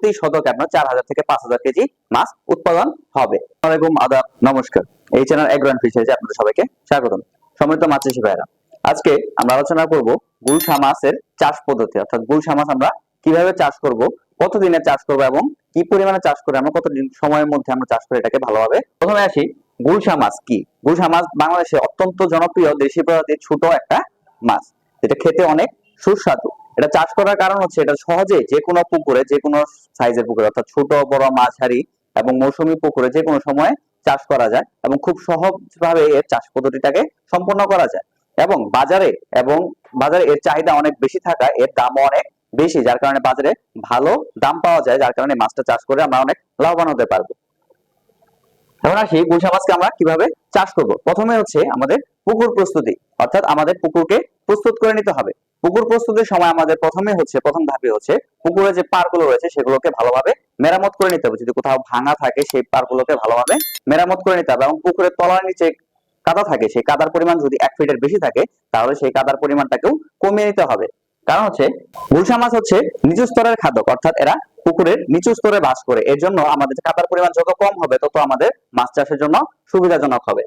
প্রতি শতকে আপনার চার হাজার থেকে পাঁচ হাজার কেজি মাছ উৎপাদন হবে। আদাব, নমস্কার। এই চ্যানেল ফিশারিজে আপনাদের সবাইকে স্বাগতম। মাছ চাষি ভাইরা আজকে আমরা আলোচনা করব গুলশা মাছের চাষ পদ্ধতি, অর্থাৎ গুলশা মাছ আমরা কীভাবে চাষ করব চাষ করব এবং কি পরিমাণে চাষ করে আমরা কতদিন সময়ের মধ্যে আমরা চাষ করে এটাকে ভালোভাবে। প্রথমে আসি, গুলশা মাছ কি? গুলশা মাছ বাংলাদেশে অত্যন্ত জনপ্রিয় দেশি প্রজাতির ছোট একটা মাছ, যেটা খেতে অনেক সুস্বাদু। এটা চাষ করার কারণ হচ্ছে এটা সহজে যে কোনো পুকুরে, যে কোনো সাইজের পুকুরে, অর্থাৎ ছোট, বড়, মাঝারি এবং মৌসুমী পুকুরে যে কোনো সময় চাষ করা যায় এবং খুব সহজভাবে এর চাষ পদ্ধতিটাকে সম্পন্ন করা যায়। এবং বাজারে এবং বাজারে এর চাহিদা অনেক বেশি থাকায় এর দাম অনেক বেশি, যার কারণে বাজারে ভালো দাম পাওয়া যায়, যার কারণে মাছটা চাষ করে আমরা অনেক লাভবান হতে পারব। এখন আসি গুলশা মাছকে আমরা কীভাবে চাষ করব। প্রথমে হচ্ছে আমাদের পুকুর প্রস্তুতি, অর্থাৎ আমাদের পুকুরকে প্রস্তুত করে নিতে হবে। পুকুর প্রস্তুতির সময় আমাদের প্রথমে হচ্ছে, প্রথম ধাপে হচ্ছে পুকুরে যে পারগুলো রয়েছে সেগুলোকে ভালোভাবে মেরামত করে নিতে হবে। যদি কোথাও ভাঙা থাকে সেই পারগুলোকে ভালোভাবে মেরামত করে নিতে হবে এবং পুকুরের তলার নিচে কাদা থাকে, সেই কাদার পরিমাণ যদি এক ফিটের বেশি থাকে, তাহলে সেই কাদার পরিমাণটাকেও কমিয়ে নিতে হবে। কারণ হচ্ছে গুলশা মাছ হচ্ছে নিচু স্তরের খাদ্য অর্থাৎ এরা পুকুরের নিচু স্তরে বাস করে। এর জন্য আমাদের কাদার পরিমাণ যত কম হবে, তত আমাদের মাছ চাষের জন্য সুবিধাজনক হবে।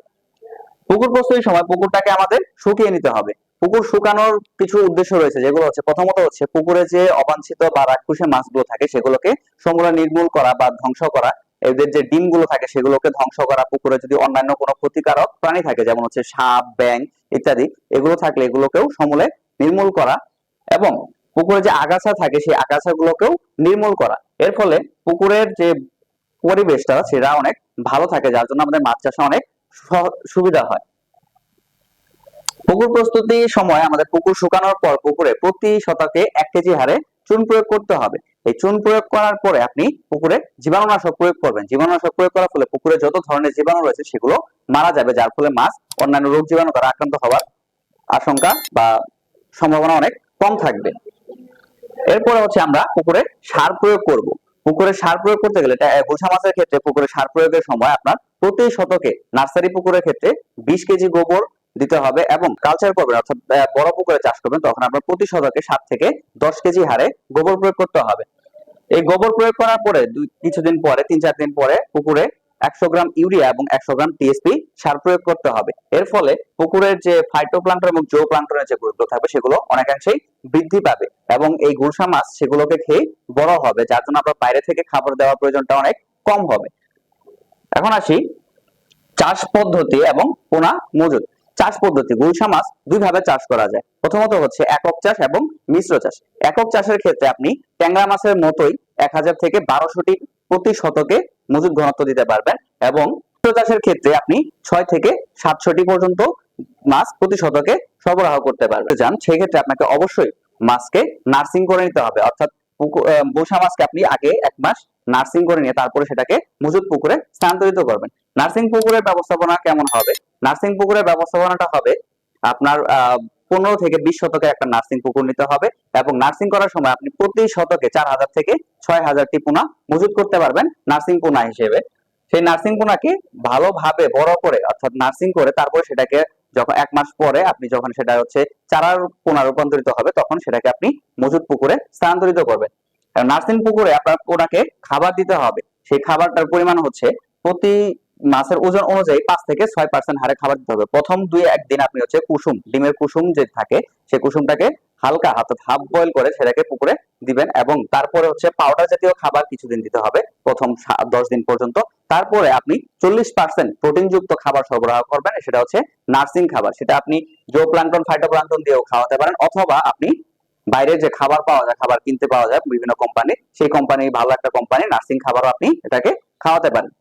পুকুর প্রস্তুতির সময় পুকুরটাকে আমাদের শুকিয়ে নিতে হবে। পুকুর শুকানোর কিছু উদ্দেশ্য রয়েছে, যেগুলো হচ্ছে প্রথমত হচ্ছে পুকুরে যে অবাঞ্ছিত বা রাক্ষুসে মাছগুলো থাকে, সেগুলোকে সমূলে নির্মূল করা বা ধ্বংস করা। এদের যে ডিমগুলো থাকে, সেগুলোকে ধ্বংস করা। পুকুরে যদি অন্যান্য কোনো ক্ষতিকারক প্রাণী থাকে, যেমন হচ্ছে সাপ ব্যাং ইত্যাদি, এগুলো থাকলে এগুলোকেও সমূলে নির্মূল করা এবং পুকুরে যে আগাছা থাকে সেই আগাছাগুলোকেও নির্মূল করা। এর ফলে পুকুরের যে পরিবেশটা, সেটা অনেক ভালো থাকে, যার জন্য আমাদের মাছ চাষে অনেক সুবিধা হয়। পুকুর প্রস্তুতির সময় আমাদের পুকুর শুকানোর পর পুকুরে প্রতি শতকে এক কেজি হারে চুন প্রয়োগ করতে হবে। এই চুন প্রয়োগ করার পরে আপনি পুকুরে জীবাণুনাশক প্রয়োগ করবেন। জীবাণুনাশক প্রয়োগ করার ফলে পুকুরে যত ধরনের জীবাণু রয়েছে, সেগুলো মারা যাবে, যার ফলে মাছ অন্যান্য রোগ জীবাণু দ্বারা আক্রান্ত হওয়ার আশঙ্কা বা সম্ভাবনা অনেক কম থাকবে। এরপরে হচ্ছে আমরা পুকুরে সার প্রয়োগ করব। পুকুরে সার প্রয়োগ করতে গেলে গোসা মাছের ক্ষেত্রে পুকুরে সার প্রয়োগের সময় আপনার প্রতি শতকে নার্সারি পুকুরের ক্ষেত্রে বিশ কেজি গোবর দিতে হবে এবং কালচার করবেন, অর্থাৎ বড় পুকুরে চাষ করবেন, তখন আপনার প্রতি শতকে সাত থেকে দশ কেজি হারে গোবর প্রয়োগ করতে হবে। এই গোবর প্রয়োগ করার পরে কিছুদিন পরে, তিন, চার দিন পরে পুকুরে একশো গ্রাম ইউরিয়া এবং একশো গ্রাম টিএসপি সার প্রয়োগ করতে হবে। এর ফলে পুকুরের যে ফাইটোপ্লান্টন এবং জো প্লান্টনের যে গ্রুপগুলো থাকবে, সেগুলো অনেকাংশেই বৃদ্ধি পাবে এবং এই গুলশা মাছ সেগুলোকে খেয়ে বড় হবে, যার জন্য আপনার বাইরে থেকে খাবার দেওয়ার প্রয়োজনটা অনেক কম হবে। এখন আসি চাষ পদ্ধতি এবং পোনা মজুদ চাষ পদ্ধতি গুলশা মাছ দুই ভাবে চাষ করা যায়। প্রথমত হচ্ছে একক চাষ এবং মিশ্র চাষ। একক চাষের ক্ষেত্রে আপনি ট্যাংরা মাছের মতোই এক হাজার থেকে বারোশোটি প্রতি শতকে মজুদ ঘনত্ব দিতে পারবেন এবং চাষের ক্ষেত্রে আপনি ছয় থেকে সাতশোটি পর্যন্ত মাছ প্রতি শতকে সরবরাহ করতে পারবেন। যান সেই ক্ষেত্রে আপনাকে অবশ্যই মাছকে নার্সিং করে নিতে হবে। অর্থাৎ বসা মাছকে আপনি আগে এক মাস নার্সিং করে নিয়ে তারপরে সেটাকে মজুদ পুকুরে স্থানান্তরিত করবেন। নার্সিং পুকুরের ব্যবস্থাপনা কেমন হবে? নার্সিং পুকুরের ব্যবস্থাপনাটা হবে আপনার পনেরো থেকে বিশ শতকের একটা নার্সিং পুকুর নিতে হবে এবং নার্সিং করার সময় আপনি প্রতি শতকে চার হাজার থেকে ছয় হাজারটি পোনা মজুদ করতে পারবেন নার্সিং পোনা হিসেবে। সেই নার্সিং পোনাকে ভালোভাবে, বড় করে অর্থাৎ নার্সিং করে তারপরে সেটাকে যখন এক মাস পরে আপনি যখন সেটা হচ্ছে চারার পোনা রূপান্তরিত হবে, তখন সেটাকে আপনি মজুদ পুকুরে স্থানান্তরিত করবেন। নার্সিং পুকুরে আপনার পোনাকে খাবার দিতে হবে। সেই খাবারটার পরিমাণ হচ্ছে প্রতি মাছের ওজন অনুযায়ী পাঁচ থেকে ছয় পার্সেন্ট হারে খাবার দিতে হবে। প্রথম দুই একদিন আপনি হচ্ছে কুসুম, ডিমের কুসুম যে থাকে, সেই কুসুমটাকে হালকা হাতে হাফ বয়েল করে সেটাকে পুকুরে দিবেন এবং তারপরে হচ্ছে পাউডার জাতীয় খাবার কিছুদিন দিতে হবে, প্রথম দশ দিন পর্যন্ত। তারপরে আপনি চল্লিশ পার্সেন্ট প্রোটিন যুক্ত খাবার সরবরাহ করবেন, সেটা হচ্ছে নার্সিং খাবার। সেটা আপনি জো প্লান্টন ফাইটোপ্লান্টন দিয়েও খাওয়াতে পারেন, অথবা আপনি বাইরে যে খাবার পাওয়া যায়, খাবার কিনতে পাওয়া যায় বিভিন্ন কোম্পানি সেই কোম্পানি ভালো একটা কোম্পানি নার্সিং খাবারও আপনি এটাকে খাওয়াতে পারেন।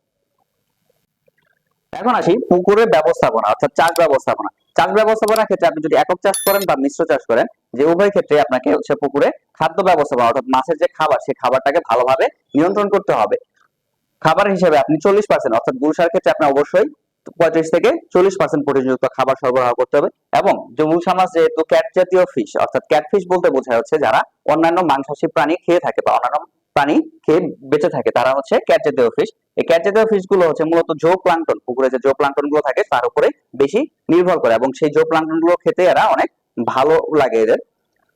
এখন আসি পুকুরের ব্যবস্থাপনা, অর্থাৎ চাষ ব্যবস্থাপনা। চাষ ব্যবস্থাপনার ক্ষেত্রে আপনি যদি একক চাষ করেন বা মিশ্র চাষ করেন, যে উভয় ক্ষেত্রে আপনাকে হচ্ছে পুকুরে খাদ্য ব্যবস্থাপনা, অর্থাৎ মাছের যে খাবার, সেই খাবারটাকে ভালোভাবে নিয়ন্ত্রণ করতে হবে। খাবার হিসেবে আপনি চল্লিশ পার্সেন্ট অর্থাৎ গুলশার ক্ষেত্রে আপনি অবশ্যই পঁয়ত্রিশ থেকে চল্লিশ পার্সেন্ট প্রোটিনযুক্ত খাবার সরবরাহ করতে হবে এবং গুলশা মাছ যেহেতু ক্যাট জাতীয় ফিশ অর্থাৎ ক্যাটফিশ বলতে বোঝা হচ্ছে যারা অন্যান্য মাংসাশী প্রাণী খেয়ে থাকে বা অন্যান্য প্রাণী খেয়ে বেঁচে থাকে। তারা হচ্ছে ক্যাট জাতীয় ফিশ এই ক্যাট জাতীয় ফিশগুলো হচ্ছে মূলত জো প্লান্টন পুকুরে যে জো প্লান্টনগুলো থাকে, তার উপরে বেশি নির্ভর করে এবং সেই জো প্লান্টনগুলো খেতে এরা অনেক ভালো লাগে এদের।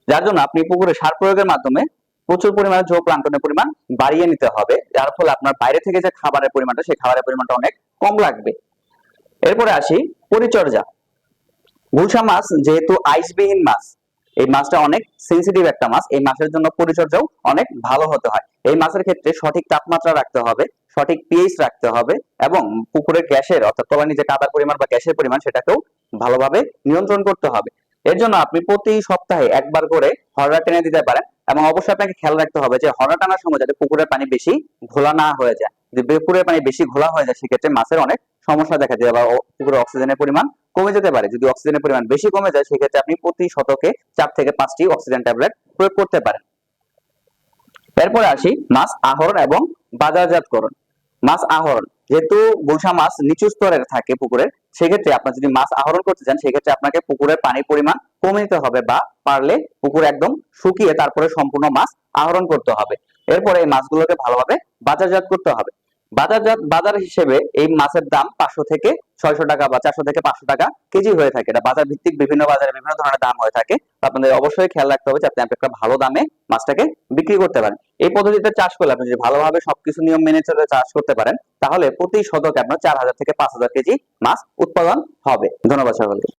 যার জন্য আপনি পুকুরে সার প্রয়োগের মাধ্যমে প্রচুর পরিমাণে জো প্লাঙ্কটনের পরিমাণ বাড়িয়ে নিতে হবে। যার ফলে আপনার বাইরে থেকে যে খাবারের পরিমাণটা, সেই খাবারের পরিমাণটা অনেক কম লাগবে। এরপরে আসি পরিচর্যা। গুলশা মাছ যেহেতু আইসবিহীন মাছ এই মাছটা অনেক সেন্সিটিভ একটা মাছ। এই মাছের জন্য পরিচর্যাও অনেক ভালো হতে হয়। এই মাছের ক্ষেত্রে সঠিক তাপমাত্রা রাখতে হবে, সঠিক পিএইচ রাখতে হবে এবং পুকুরের গ্যাসের অর্থাৎ তলানি যে কাদার পরিমাণ বা গ্যাসের পরিমাণ সেটাকেও ভালোভাবে নিয়ন্ত্রণ করতে হবে। এর জন্য আপনি প্রতি সপ্তাহে একবার করে হররা টেনে দিতে পারেন এবং অবশ্যই আপনাকে খেয়াল রাখতে হবে যে হররা টানার সময় যাতে পুকুরের পানি বেশি ঘোলা না হয়ে যায়। যদি পুকুরের পানি বেশি ঘোলা হয়ে যায়, সেক্ষেত্রে মাছের অনেক সমস্যা দেখা যায় বা পুকুরে অক্সিজেনের পরিমাণ কমে যেতে পারে। যদি অক্সিজেনের পরিমাণ বেশি কমে যায়, সেক্ষেত্রে আপনি প্রতি শতকে চার থেকে পাঁচটি অক্সিজেন ট্যাবলেট প্রয়োগ করতে পারেন। এরপরে আসি মাছ আহরণ এবং বাজারজাতকরণ। মাছ আহরণ, যেহেতু গুলশা মাছ নিচু স্তরের থাকে পুকুরের সেক্ষেত্রে আপনার যদি মাছ আহরণ করতে চান, সেক্ষেত্রে আপনাকে পুকুরের পানির পরিমাণ কমে নিতে হবে বা পারলে পুকুর একদম শুকিয়ে তারপরে সম্পূর্ণ মাছ আহরণ করতে হবে। এরপরে এই মাছগুলোকে ভালোভাবে বাজারজাত করতে হবে। বাজারজাত বাজার হিসেবে এই মাছের দাম পাঁচশো থেকে ছয়শো টাকা বা চারশো থেকে পাঁচশো টাকা কেজি হয়ে থাকে। এটা বাজার ভিত্তিক বিভিন্ন বাজারে বিভিন্ন ধরনের দাম হয়ে থাকে। আপনাদের অবশ্যই খেয়াল রাখতে হবে যাতে আপনি একটা ভালো দামে মাছটাকে বিক্রি করতে পারেন। এই পদ্ধতিতে চাষ করলে আপনি যদি ভালোভাবে সবকিছু নিয়ম মেনে চলে চাষ করতে পারেন, তাহলে প্রতি শতকে আপনার চার হাজার থেকে পাঁচ হাজার কেজি মাছ উৎপাদন হবে। ধন্যবাদ সকলকে।